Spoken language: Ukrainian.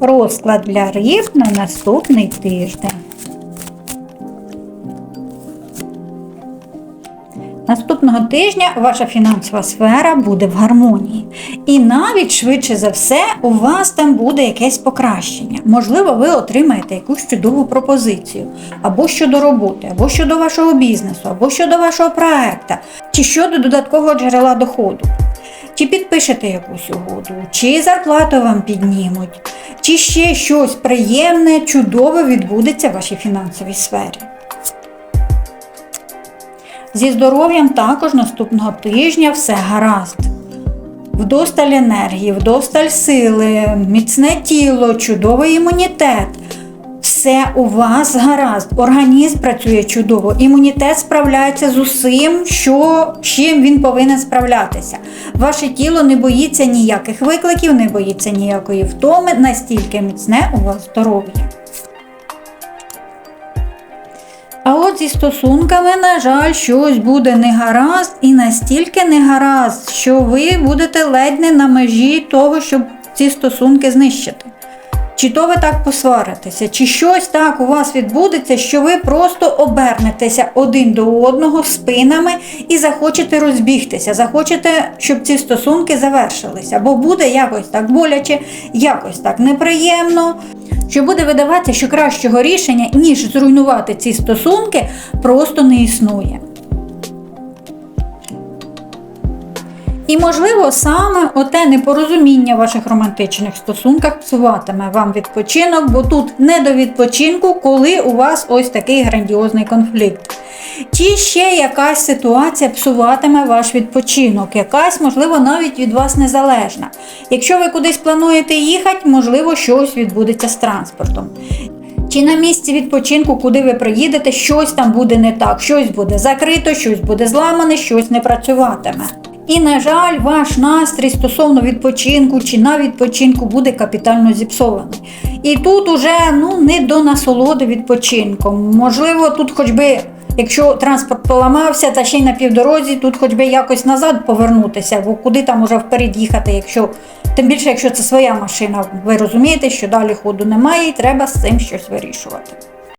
Розклад для риб на наступний тиждень. Наступного тижня ваша фінансова сфера буде в гармонії. І навіть швидше за все у вас там буде якесь покращення. Можливо, ви отримаєте якусь чудову пропозицію або щодо роботи, або щодо вашого бізнесу, або щодо вашого проекту, чи щодо додаткового джерела доходу. Чи підпишете якусь угоду, чи зарплату вам піднімуть, чи ще щось приємне, чудове відбудеться в вашій фінансовій сфері. Зі здоров'ям також наступного тижня все гаразд. Вдосталь енергії, вдосталь сили, міцне тіло, чудовий імунітет. Все у вас гаразд. Організм працює чудово. Імунітет справляється з усім, що, чим він повинен справлятися. Ваше тіло не боїться ніяких викликів, не боїться ніякої втоми, настільки міцне у вас здоров'я. А от зі стосунками, на жаль, щось буде не гаразд і настільки не гаразд, що ви будете ледь не на межі того, щоб ці стосунки знищити. Чи то ви так посваритеся, чи щось так у вас відбудеться, що ви просто обернетеся один до одного спинами і захочете розбігтися, захочете, щоб ці стосунки завершилися, бо буде якось так боляче, якось так неприємно. Що буде видаватися, що кращого рішення, ніж зруйнувати ці стосунки, просто не існує. І, можливо, саме оте непорозуміння в ваших романтичних стосунках псуватиме вам відпочинок, бо тут не до відпочинку, коли у вас ось такий грандіозний конфлікт. Чи ще якась ситуація псуватиме ваш відпочинок, якась, можливо, навіть від вас незалежна. Якщо ви кудись плануєте їхати, можливо, щось відбудеться з транспортом. Чи на місці відпочинку, куди ви приїдете, щось там буде не так, щось буде закрито, щось буде зламане, щось не працюватиме. І, на жаль, ваш настрій стосовно відпочинку чи на відпочинку буде капітально зіпсований. І тут уже ну, не до насолоди відпочинком. Можливо, тут хоч би, якщо транспорт поламався, та ще й на півдорозі, тут хоч би якось назад повернутися, бо куди там уже вперед їхати, якщо тим більше, якщо це своя машина, ви розумієте, що далі ходу немає і треба з цим щось вирішувати.